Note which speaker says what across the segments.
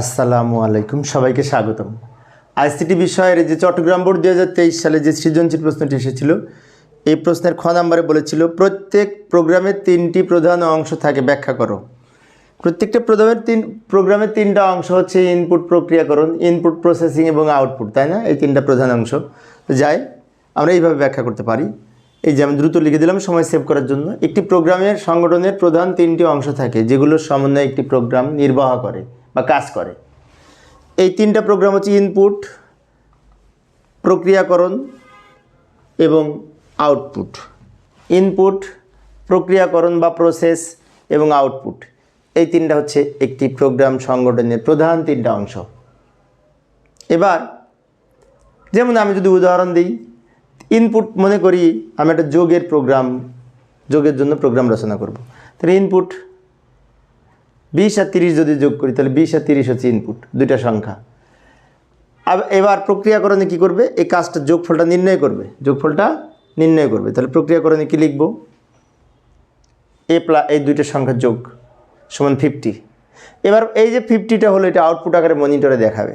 Speaker 1: আসসালামু আলাইকুম, সবাইকে স্বাগতম। আইসিটি বিষয়ের যে চট্টগ্রাম বোর্ড দু হাজার তেইশ সালে যে সৃজনশীল প্রশ্নটি এসেছিল, এই প্রশ্নের খ নাম্বারে বলেছিল, প্রত্যেক প্রোগ্রামের তিনটি প্রধান অংশ থাকে, ব্যাখ্যা করো। প্রত্যেকটা প্রোগ্রামের তিন, প্রোগ্রামের তিনটা অংশ হচ্ছে ইনপুট প্রক্রিয়াকরণ, ইনপুট প্রসেসিং এবং আউটপুট, তাই না? এই তিনটা প্রধান অংশ। যাই, আমরা এইভাবে ব্যাখ্যা করতে পারি। এই যে আমি দ্রুত লিখে দিলাম, সময় সেভ করার জন্য। একটি প্রোগ্রামের সংগঠনের প্রধান তিনটি অংশ থাকে যেগুলোর সমন্বয়ে একটি প্রোগ্রাম নির্বাহ করে। বা কাজ করে। এই তিনটা প্রোগ্রাম হচ্ছে ইনপুট প্রক্রিয়াকরণ এবং আউটপুট ইনপুট প্রক্রিয়াকরণ বা প্রসেস এবং আউটপুট এই তিনটা হচ্ছে একটি প্রোগ্রাম সংগঠনের প্রধান তিনটা অংশ। এবার, যেমন আমি যদি উদাহরণ দিই ইনপুট মনে করি আমি একটা যোগের প্রোগ্রাম যোগের জন্য প্রোগ্রাম রচনা করব। তাহলে ইনপুট বিশ আর তিরিশ যদি যোগ করি, তাহলে বিশ আর তিরিশ হচ্ছে ইনপুট দুইটা সংখ্যা। এবার প্রক্রিয়াকরণে কি করবে? এই কাজটা যোগফলটা নির্ণয় করবে। যোগফলটা নির্ণয় করবে। তাহলে প্রক্রিয়াকরণে কি লিখব? এ প্লা এই দুইটা সংখ্যা যোগ সমান ফিফটি এবার এই যে ফিফটিটা হলো, এটা আউটপুট আকারে মনিটরে দেখাবে।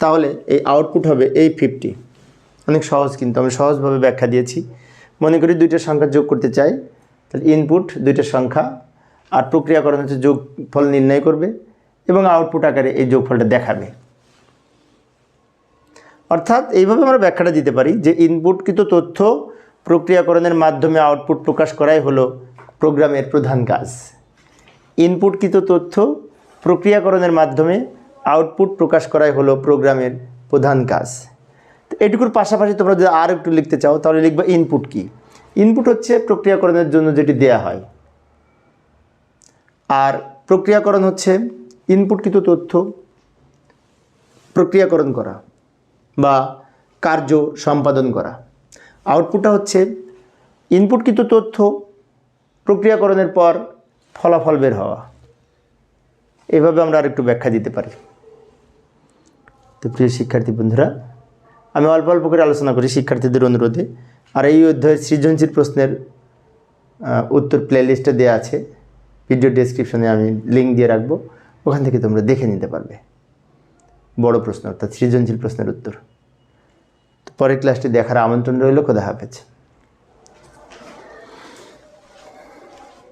Speaker 1: তাহলে এই আউটপুট হবে এই ফিফটি অনেক সহজ কিন্তু আমি সহজভাবে ব্যাখ্যা দিয়েছি। মনে করি দুইটা সংখ্যা যোগ করতে চাই, তাহলে ইনপুট দুইটা সংখ্যা আর প্রক্রিয়াকরণ হচ্ছে যোগফল নির্ণয় করবে এবং আউটপুট আকারে এই যোগফলটা দেখাবে। অর্থাৎ এইভাবে আমরা ব্যাখ্যাটা দিতে পারি যে ইনপুটকৃত তথ্য প্রক্রিয়াকরণের মাধ্যমে আউটপুট প্রকাশ করাই হলো প্রোগ্রামের প্রধান কাজ। ইনপুটকৃত তথ্য প্রক্রিয়াকরণের মাধ্যমে আউটপুট প্রকাশ করাই হলো প্রোগ্রামের প্রধান কাজ। এটুকুর পাশাপাশি তোমরা যদি আর একটু লিখতে চাও, তাহলে লিখবে ইনপুট কি? ইনপুট হচ্ছে প্রক্রিয়াকরণের জন্য যেটি দেয়া হয়। আর প্রক্রিয়াকরণ হচ্ছে ইনপুটকৃত তথ্য প্রক্রিয়াকরণ করা বা কার্য সম্পাদন করা। আউটপুটটা হচ্ছে ইনপুটকৃত তথ্য প্রক্রিয়াকরণের পর ফলাফল বের হওয়া। এভাবে আমরা আরেকটু ব্যাখ্যা দিতে পারি। তো প্রিয় শিক্ষার্থী বন্ধুরা, আমি অল্প অল্প করে আলোচনা করি শিক্ষার্থীদের অনুরোধে। আর এই অধ্যায়ের সৃজনশীল প্রশ্নের উত্তর প্লেলিস্টে দেওয়া আছে। ভিডিও ডেসক্রিপশনে আমি লিঙ্ক দিয়ে রাখব। ওখান থেকে তোমরা দেখে নিতে পারবে। বড় প্রশ্ন, অর্থাৎ সৃজনশীল প্রশ্নের উত্তর। তো পরের ক্লাসটি দেখার আমন্ত্রণ রইল। খোদা হাফেজ।